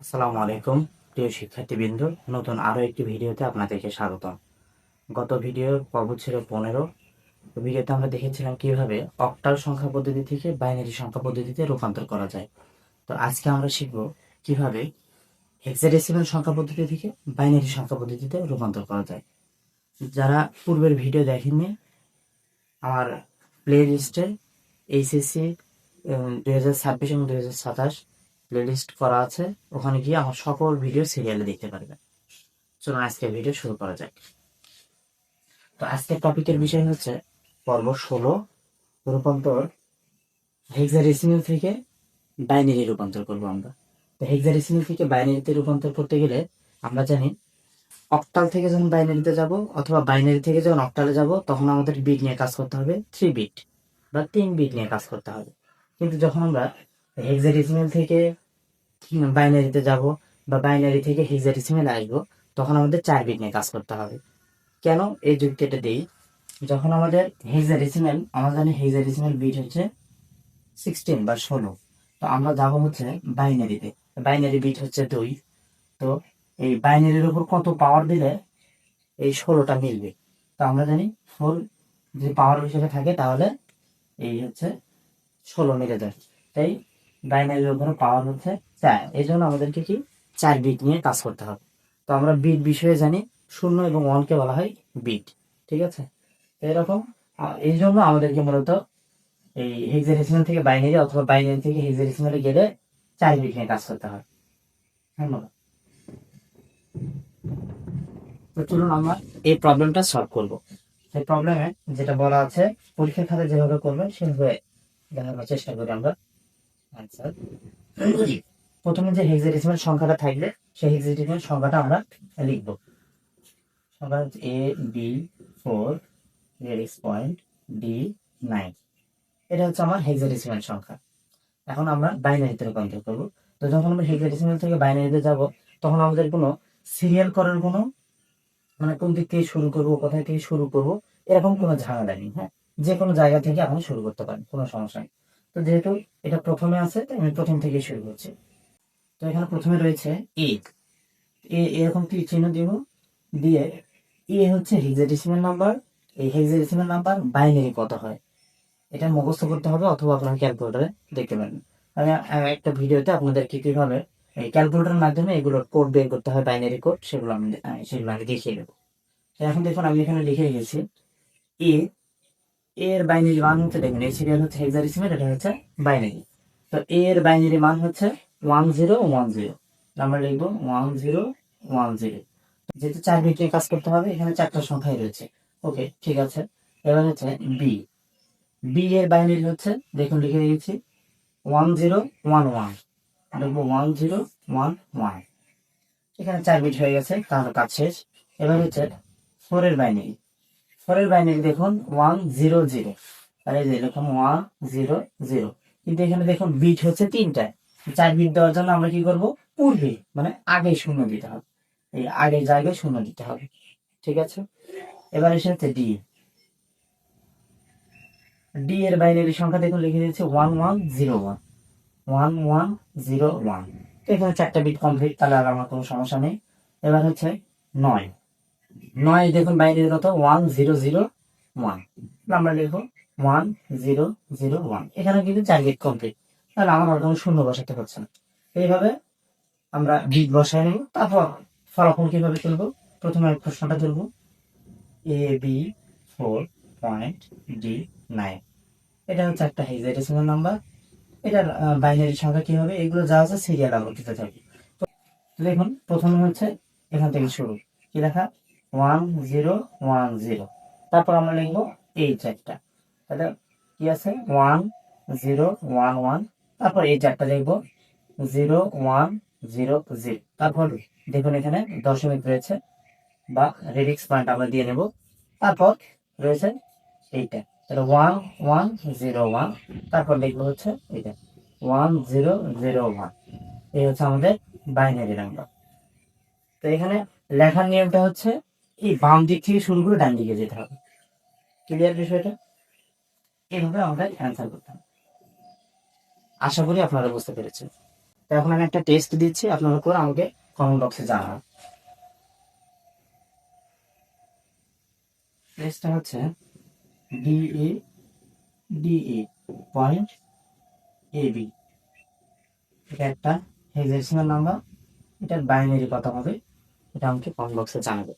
আসসালামু আলাইকুম, প্রিয় শিক্ষার্থীবৃন্দ। নতুন আরও একটি ভিডিওতে আপনাদেরকে স্বাগতম। গত ভিডিওর পর্ব ছিল পনেরো। ভিডিওতে আমরা দেখেছিলাম কীভাবে অক্টাল সংখ্যা পদ্ধতি থেকে বাইনারি সংখ্যা পদ্ধতিতে রূপান্তর করা যায়। তো আজকে আমরা শিখব কীভাবে হেক্সাডেসিমাল সংখ্যা পদ্ধতি থেকে বাইনারি সংখ্যা পদ্ধতিতে রূপান্তর করা যায়। যারা পূর্বের ভিডিও দেখেননি, আমার প্লে লিস্টে এইচএসসি দুই হাজার ছাব্বিশ এবং দুই হাজার সাতাশ প্লেলিস্ট করা আছে, ওখানে গিয়ে আমার সকল ভিডিও সিরিয়ালে দেখতে পারবেন চলুন আজকের ভিডিও শুরু করা যাক। তো আজকের টপিকের বিষয় হচ্ছে পর্ব ষোলো, রূপান্তর হেক্সাডেসিমাল থেকে বাইনারি রূপান্তর করব আমরা। তো হেক্সাডেসিমাল থেকে বাইনারিতে রূপান্তর করতে গেলে আমরা জানি অক্টাল থেকে যখন বাইনারিতে যাব অথবা বাইনারি থেকে যখন অক্টালে যাব, তখন আমাদের বিট নিয়ে কাজ করতে হবে থ্রি বিট বা তিন বিট নিয়ে কাজ করতে হবে। কিন্তু যখন আমরা হেক্সাডেসিমাল থেকে বাইনারিতে যাব বা বাইনারি থেকে হেক্সাডেসিমাল আসব, তখন আমাদের চার বিট নিয়ে কাজ করতে হবে। কেন এই যুক্তিটা দিই? যখন আমাদের হেক্সাডেসিমাল আমরা জানি হেক্সাডেসিমাল বিট হচ্ছে সিক্সটিন বা ষোলো। তো আমরা যাব হচ্ছে বাইনারিতে। বাইনারি বিট হচ্ছে দুই। তো এই বাইনারির উপর কত পাওয়ার দিলে এই ষোলোটা মিলবে? তো আমরা জানি ফোর যে পাওয়ার হিসেবে থাকে, তাহলে এই হচ্ছে ষোলো মিলে যায়। তাই বাইনারির উপরে পাওয়ার হচ্ছে চার। এই জন্য আমাদেরকে কি? চার বিট নিয়ে কাজ করতে হবে। তো আমরা বিট বিষয়ে জানি, শূন্য এবং ওয়ানকে বলা হয় বিট ঠিক আছে? এরকম এই জন্য আমাদেরকে মূলত এই হেক্সাডেসিমাল থেকে বাইনারি অথবা বাইনারি থেকে হেক্সাডেসিমালে গেলে চার বিট নিয়ে কাজ করতে হয়। ধন্যবাদ। তো চলুন আমরা এই প্রবলেমটা সলভ করব। সেই প্রবলেমে যেটা বলা আছে, পরীক্ষার খাতে যেভাবে করবেন, সেভাবে দেখানোর চেষ্টা করি আমরা। আনসার প্রথমে যে হেক্সাডেসিমাল সংখ্যাটা থাকবে, সেই হেক্সাডেসিমাল সংখ্যাটা আমরা লিখব। সংখ্যা হচ্ছে A B four X point D nine এটা হচ্ছে আমার হেক্সাডেসিমাল সংখ্যা। এখন আমরা বাইনারিতে রূপান্তর করব। তো যখন আমরা হেক্সাডেসিমাল থেকে বাইনারিতে যাব, তখন আমাদের কোনো সিরিয়াল করার কোনো মানে কোন দিক থেকে শুরু করব, কোথায় থেকে শুরু করব, এরকম কোনো ঝামেলা নেই হ্যাঁ? যে কোনো জায়গা থেকে আপনি শুরু করতে পারেন, কোনো সমস্যা নেই। তো যেহেতু এটা প্রথমে আছে, তাই আমি প্রথম থেকে শুরু করছি। তো এখানে প্রথমে রয়েছে এ। এরকম তীর চিহ্ন দিব? দিয়ে এ হচ্ছে হেক্সাডেসিমাল নাম্বার এই হেক্সাডেসিমাল নাম্বার বাইনারি কত হয়? এটা মুখস্থ করতে হবে অথবা আপনার ক্যালকুলেটরে দেখতে পারেন। আমি একটা ভিডিওতে আপনাদেরকে কীভাবে এই ক্যালকুলেটরের মাধ্যমে এগুলোর কোড বের করতে হয় বাইনারি কোড সেগুলো আমি সেগুলো আমি দেখিয়ে দেবো। এখন দেখুন, আমি এখানে লিখে রেখেছি এ এর বাইনারি মান হচ্ছে দেখুন, এই সিরিয়াল হচ্ছে হেক্সাডেসিমাল এটা হচ্ছে বাইনারি। তো এর বাইনারি মান হচ্ছে ওয়ান জিরো ওয়ান জিরো আমরা লিখব ওয়ান জিরো ওয়ান জিরো যেহেতু চার বিট নিয়ে কাজ করতে হবে, এখানে চারটা সংখ্যাই রয়েছে। ওকে, ঠিক আছে। এবার হচ্ছে বি বি এর বাইনারি হচ্ছে, দেখুন, লিখে দিয়েছি ওয়ান জিরো ওয়ান ওয়ান লিখব ওয়ান জিরো ওয়ান ওয়ান এখানে চার বিট হয়ে গেছে, তাহলে কাজ শেষ। এবার হচ্ছে ফোর এর বাইনারি। ফোর এর বাইনারি দেখুন ওয়ান জিরো জিরো আর এই যে এরকম ওয়ান জিরো জিরো কিন্তু এখানে দেখুন বিট হচ্ছে তিনটায় চার বিট দেওয়ার জন্য আমরা কি করব? পূর্বে মানে আগে শূন্য দিতে হবে। এই আগের জায়গায় শূন্য দিতে হবে। ঠিক আছে? এবার এসে হচ্ছে ডি ডি এর বাইনারি সংখ্যা দেখুন, লিখে দিয়েছে one one zero one one one zero one এখানে চারটা বিট কমপ্লিট তাহলে আর আমার কোনো সমস্যা নেই। এবার হচ্ছে নয়। নয় দেখুন বাইনারি কত ওয়ান জিরো জিরো ওয়ান আমরা লিখব ওয়ান জিরো জিরো ওয়ান এখানে কিন্তু চার বিট কমপ্লিট তাহলে আমার আর কোনো শূন্য বসাতে হচ্ছে না। এইভাবে আমরা বিট বসায় নেব। তারপর ফলাফল কীভাবে তুলবো? প্রথমে প্রশ্নটা তুলবো। A B four point D nine এটা হচ্ছে একটা হেক্সাডেসিমাল নাম্বার এটার বাইনারি সংখ্যা কি হবে? এগুলো যা আছে সিরিয়াল আবর্তিত থাকবে দেখুন, প্রথমে হচ্ছে এখান থেকে শুরু। কি লেখা? ওয়ান জিরো ওয়ান জিরো তারপর আমরা লিখব এই চারটা। তাহলে কি আছে? ওয়ান জিরো ওয়ান ওয়ান তারপর এই চারটা লিখব। জিরো ওয়ান জিরো জিরো তারপর দেখুন এখানে দশমিক রয়েছে বা রেডিক্স পয়েন্ট আমরা দিয়ে নেব। তারপর রয়েছে এইটা। তাহলে ওয়ান ওয়ান জিরো ওয়ান তারপর লিখব হচ্ছে এটা ওয়ান জিরো জিরো ওয়ান এই হচ্ছে আমাদের বাইনারি নাম্বার তো এখানে লেখার নিয়মটা হচ্ছে এই বাম দিক থেকে শুরু করে ডান দিকে যেতে হবে। ক্লিয়ার বিষয়টা? এইভাবে আমাদের অ্যান্সার করতে হবে। আশা করি আপনারা বুঝতে পেরেছেন। তো এখন আমি একটা টেস্ট দিচ্ছি, আপনারা করে আমাকে কমেন্ট বক্সে জানান। টেস্টটা হচ্ছে DA DA point A B এটা একটা হেক্সাডেসিমাল নাম্বার এটার বাইনারি কথা হবে, এটা আমাকে কমেন্ট বক্সে জানাবে।